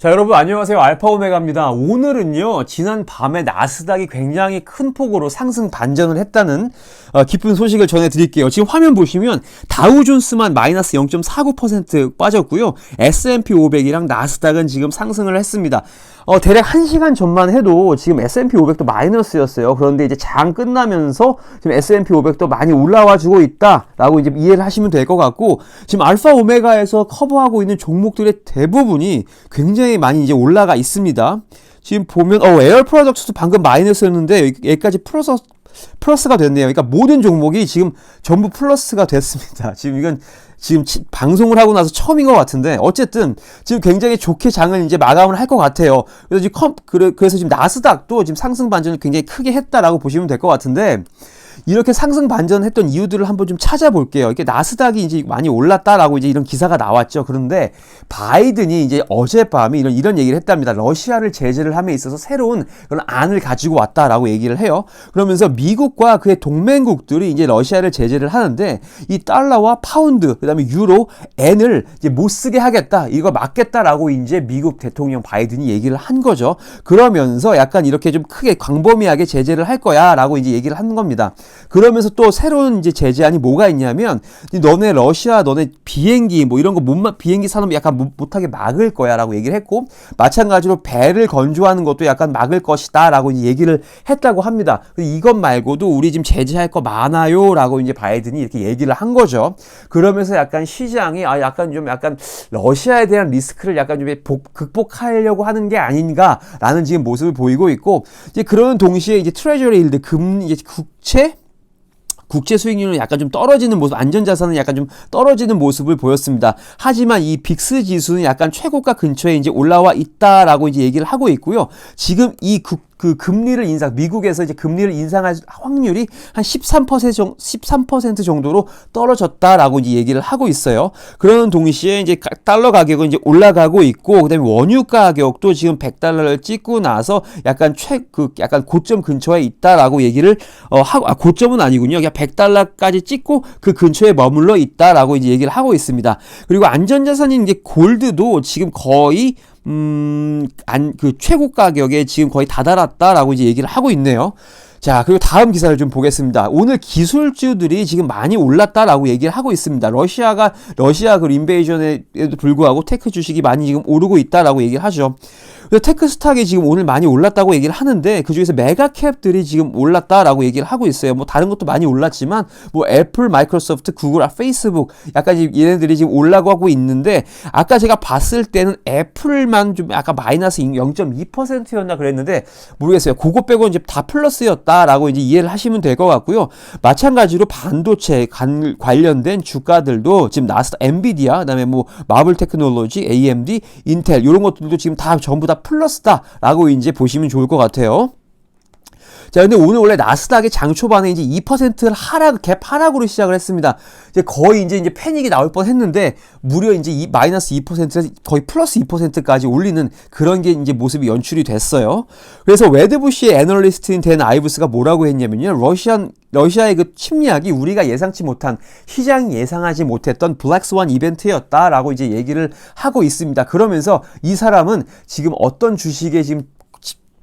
자, 여러분 안녕하세요. 알파 오메가입니다. 오늘은요, 지난 밤에 나스닥이 굉장히 큰 폭으로 상승 반전을 했다는 어, 기쁜 소식을 전해드릴게요. 지금 화면 보시면 다우존스만 마이너스 0.49% 빠졌고요. S&P 500이랑 나스닥은 지금 상승을 했습니다. 어, 대략 1시간 전만 해도 지금 S&P 500도 마이너스였어요. 그런데 이제 장 끝나면서 지금 S&P 500도 많이 올라와 주고 있다 라고 이제 이해를 하시면 될 것 같고 지금 알파 오메가에서 커버하고 있는 종목들의 대부분이 굉장히 많이 이제 올라가 있습니다. 지금 보면 어 에어 프로덕트도 방금 마이너스였는데 여기까지 플러스 플러스가 됐네요. 그러니까 모든 종목이 지금 전부 플러스가 됐습니다. 지금 이건 지금 치, 방송을 하고 나서 처음인 것 같은데 어쨌든 지금 굉장히 좋게 장을 이제 마감을 할 것 같아요. 그래서 지금 컴, 그래, 그래서 지금 나스닥도 지금 상승 반전을 굉장히 크게 했다라고 보시면 될 것 같은데 이렇게 상승 반전했던 이유들을 한번 좀 찾아볼게요. 이렇게 나스닥이 이제 많이 올랐다라고 이제 이런 기사가 나왔죠. 그런데 바이든이 이제 어젯밤에 이런 이런 얘기를 했답니다. 러시아를 제재를 함에 있어서 새로운 그런 안을 가지고 왔다라고 얘기를 해요. 그러면서 미국과 그의 동맹국들이 이제 러시아를 제재를 하는데 이 달러와 파운드, 그다음에 유로, 엔을 이제 못 쓰게 하겠다. 이거 막겠다라고 이제 미국 대통령 바이든이 얘기를 한 거죠. 그러면서 약간 이렇게 좀 크게 광범위하게 제재를 할 거야라고 이제 얘기를 한 겁니다. 그러면서 또 새로운 이제 제재안이 뭐가 있냐면 너네 러시아 너네 비행기 뭐 이런 거 못 비행기 산업 약간 못하게 막을 거야라고 얘기를 했고 마찬가지로 배를 건조하는 것도 약간 막을 것이다라고 이제 얘기를 했다고 합니다. 이것 말고도 우리 지금 제재할 거 많아요라고 이제 바이든이 이렇게 얘기를 한 거죠. 그러면서 약간 시장이 아 약간 좀 약간 러시아에 대한 리스크를 약간 좀 극복하려고 하는 게 아닌가라는 지금 모습을 보이고 있고 이제 그런 동시에 이제 트레저리 일드 금 이제 국채 국제 수익률은 약간 좀 떨어지는 모습, 안전자산은 약간 좀 떨어지는 모습을 보였습니다. 하지만 이 빅스 지수는 약간 최고가 근처에 이제 올라와 있다라고 이제 얘기를 하고 있고요. 지금 이 국, 그 금리를 인상, 미국에서 이제 금리를 인상할 확률이 한 13% 정도, 13% 정도로 떨어졌다라고 이제 얘기를 하고 있어요. 그러는 동시에 이제 달러 가격은 이제 올라가고 있고, 그 다음에 원유 가격도 지금 100달러를 찍고 나서 약간 최, 그 약간 고점 근처에 있다라고 얘기를, 어, 하고, 아, 고점은 아니군요. 그냥 100달러까지 찍고 그 근처에 머물러 있다라고 이제 얘기를 하고 있습니다. 그리고 안전자산인 이제 골드도 지금 거의 음, 안, 그 최고 가격에 지금 거의 다다랐다라고 이제 얘기를 하고 있네요. 자, 그리고 다음 기사를 좀 보겠습니다. 오늘 기술주들이 지금 많이 올랐다라고 얘기를 하고 있습니다. 러시아가, 러시아 그 인베이전에도 불구하고 테크 주식이 많이 지금 오르고 있다라고 얘기를 하죠. 테크스탁이 지금 오늘 많이 올랐다고 얘기를 하는데 그 중에서 메가캡들이 지금 올랐다라고 얘기를 하고 있어요. 뭐 다른 것도 많이 올랐지만 뭐 애플, 마이크로소프트, 구글, 아, 페이스북 약간 얘네들이 지금 올라가고 있는데 아까 제가 봤을 때는 애플만 좀 아까 마이너스 0.2%였나 그랬는데 모르겠어요. 그거 빼고 이제 다 플러스였다라고 이제 이해를 하시면 될 것 같고요. 마찬가지로 반도체 간, 관련된 주가들도 지금 나스 엔비디아 그다음에 뭐 마블 테크놀로지, AMD, 인텔 이런 것들도 지금 다 전부 다 플러스다라고 이제 보시면 좋을 것 같아요. 자, 근데 오늘 원래 나스닥이 장 초반에 이제 2%를 하락, 갭 하락으로 시작을 했습니다. 이제 거의 이제 이제 패닉이 나올 뻔 했는데, 무려 이제 이 마이너스 2%에서 거의 플러스 2%까지 올리는 그런 게 이제 모습이 연출이 됐어요. 그래서 웨드부시의 애널리스트인 된 아이브스가 뭐라고 했냐면요. 러시안, 러시아의 그 침략이 우리가 예상치 못한, 시장이 예상하지 못했던 블랙스완 이벤트였다라고 이제 얘기를 하고 있습니다. 그러면서 이 사람은 지금 어떤 주식에 지금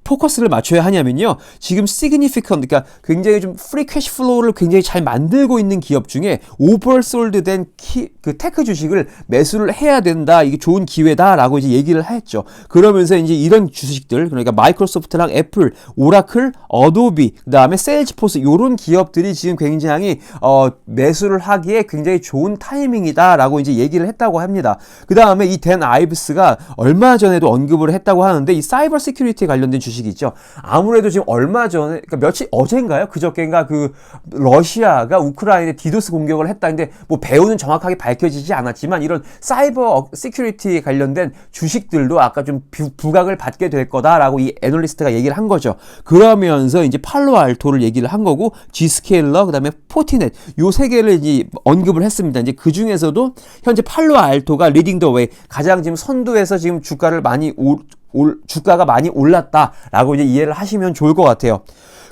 포커스를 맞춰야 하냐면요. 지금 significant, 그러니까 굉장히 좀 free cash flow를 굉장히 잘 만들고 있는 기업 중에 oversold 된 키, 그 테크 주식을 매수를 해야 된다. 이게 좋은 기회다라고 이제 얘기를 했죠. 그러면서 이제 이런 주식들, 그러니까 마이크로소프트랑 애플, 오라클, 어도비, 그 다음에 세일즈포스, 요런 기업들이 지금 굉장히, 어, 매수를 하기에 굉장히 좋은 타이밍이다라고 이제 얘기를 했다고 합니다. 그 다음에 이 댄 아이브스가 얼마 전에도 언급을 했다고 하는데 이 사이버 시큐리티 관련된 주식 주식이 있죠. 아무래도 지금 얼마 전에, 그러니까 며칠, 어젠가요? 그저께인가 그 러시아가 우크라이나에 디도스 공격을 했다는데 뭐 배우는 정확하게 밝혀지지 않았지만 이런 사이버 시큐리티 관련된 주식들도 아까 좀 부각을 받게 될 거다라고 이 애널리스트가 얘기를 한 거죠. 그러면서 이제 팔로알토를 얘기를 한 거고 G스케일러 그다음에 포티넷 요 세 개를 이제 언급을 했습니다. 이제 그 중에서도 현재 팔로알토가 리딩 더 웨이 가장 지금 선두에서 지금 주가를 많이 오, 올, 주가가 많이 올랐다라고 이제 이해를 하시면 좋을 것 같아요.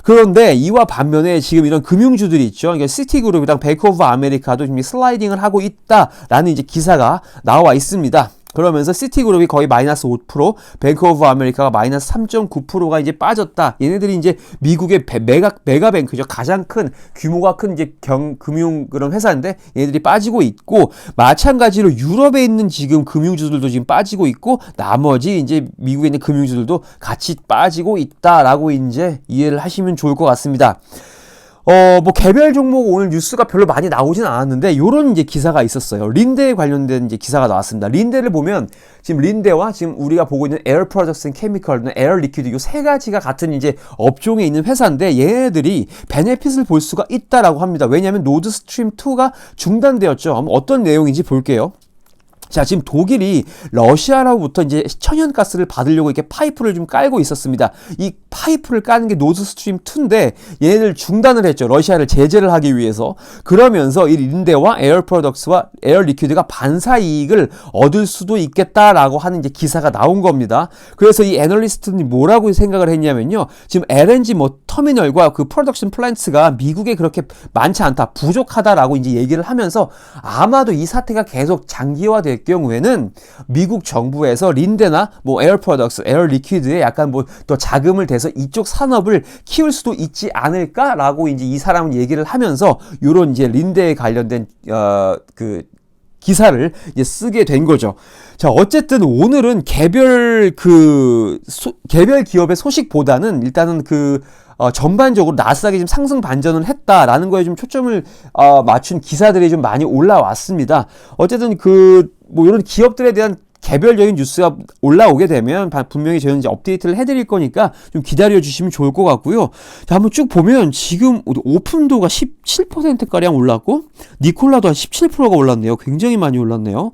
그런데 이와 반면에 지금 이런 금융주들이 있죠. 그러니까 시티그룹이랑 베이크 오브 아메리카도 지금 슬라이딩을 하고 있다라는 이제 기사가 나와 있습니다. 그러면서 시티그룹이 거의 마이너스 5%, 뱅크 오브 아메리카가 마이너스 3.9%가 이제 빠졌다. 얘네들이 이제 미국의 배- 메가 메가뱅크죠. 가장 큰 규모가 큰 이제 경 금융 그런 회사인데 얘네들이 빠지고 있고 마찬가지로 유럽에 있는 지금 금융주들도 지금 빠지고 있고 나머지 이제 미국에 있는 금융주들도 같이 빠지고 있다라고 이제 이해를 하시면 좋을 것 같습니다. 어, 뭐 개별 종목 오늘 뉴스가 별로 많이 나오진 않았는데 요런 이제 기사가 있었어요. 린데에 관련된 이제 기사가 나왔습니다. 린데를 보면 지금 린데와 지금 우리가 보고 있는 에어 프로덕스 앤 케미컬, 에어 리퀴드 요 세 가지가 같은 이제 업종에 있는 회사인데 얘네들이 베네핏을 볼 수가 있다라고 합니다. 왜냐하면 노드 스트림 2가 중단되었죠. 어떤 내용인지 볼게요. 자, 지금 독일이 러시아로부터 이제 천연가스를 받으려고 이렇게 파이프를 좀 깔고 있었습니다. 이 파이프를 까는 게 노드 스트림 2인데 얘네들 중단을 했죠. 러시아를 제재를 하기 위해서. 그러면서 이 린데와 에어 프로덕스와 에어 리퀴드가 반사 이익을 얻을 수도 있겠다라고 하는 이제 기사가 나온 겁니다. 그래서 이 애널리스트들이 뭐라고 생각을 했냐면요. 지금 LNG 뭐 터미널과 그 프로덕션 플랜트가 미국에 그렇게 많지 않다. 부족하다라고 이제 얘기를 하면서 아마도 이 사태가 계속 장기화 될 경우에는 미국 정부에서 린데나 뭐 에어 프로덕스, 에어 리퀴드에 약간 뭐 더 자금을 대서 이쪽 산업을 키울 수도 있지 않을까라고 이제 이 사람은 얘기를 하면서 요런 이제 린데에 관련된 어그 기사를 이제 쓰게 된 거죠. 자, 어쨌든 오늘은 개별 그 소, 개별 기업의 소식보다는 일단은 그 어, 전반적으로 나스닥이 지금 상승 반전을 했다라는 거에 좀 초점을 어, 맞춘 기사들이 좀 많이 올라왔습니다. 어쨌든 그 뭐 이런 기업들에 대한 개별적인 뉴스가 올라오게 되면 바- 분명히 저희는 이제 업데이트를 해드릴 거니까 좀 기다려 주시면 좋을 것 같고요. 자, 한번 쭉 보면 지금 오픈도가 17%가량 올랐고 니콜라도 한 17%가 올랐네요. 굉장히 많이 올랐네요.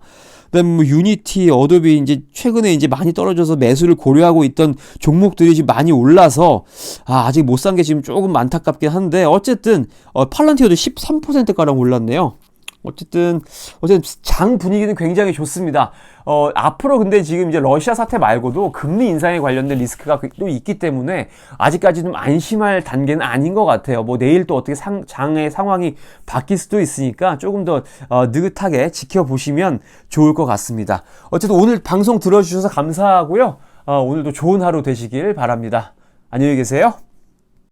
그다음 뭐 유니티, 어도비 이제 최근에 이제 많이 떨어져서 매수를 고려하고 있던 종목들이 지금 많이 올라서 아, 아직 못 산 게 지금 조금 안타깝긴 한데 어쨌든 어, 팔란티오도 13%가량 올랐네요. 어쨌든 어쨌든 장 분위기는 굉장히 좋습니다. 어, 앞으로 근데 지금 이제 러시아 사태 말고도 금리 인상에 관련된 리스크가 그- 또 있기 때문에 아직까지 좀 안심할 단계는 아닌 것 같아요. 뭐 내일 또 어떻게 상, 장의 상황이 바뀔 수도 있으니까 조금 더 어, 느긋하게 지켜보시면 좋을 것 같습니다. 어쨌든 오늘 방송 들어주셔서 감사하고요. 어, 오늘도 좋은 하루 되시길 바랍니다. 안녕히 계세요.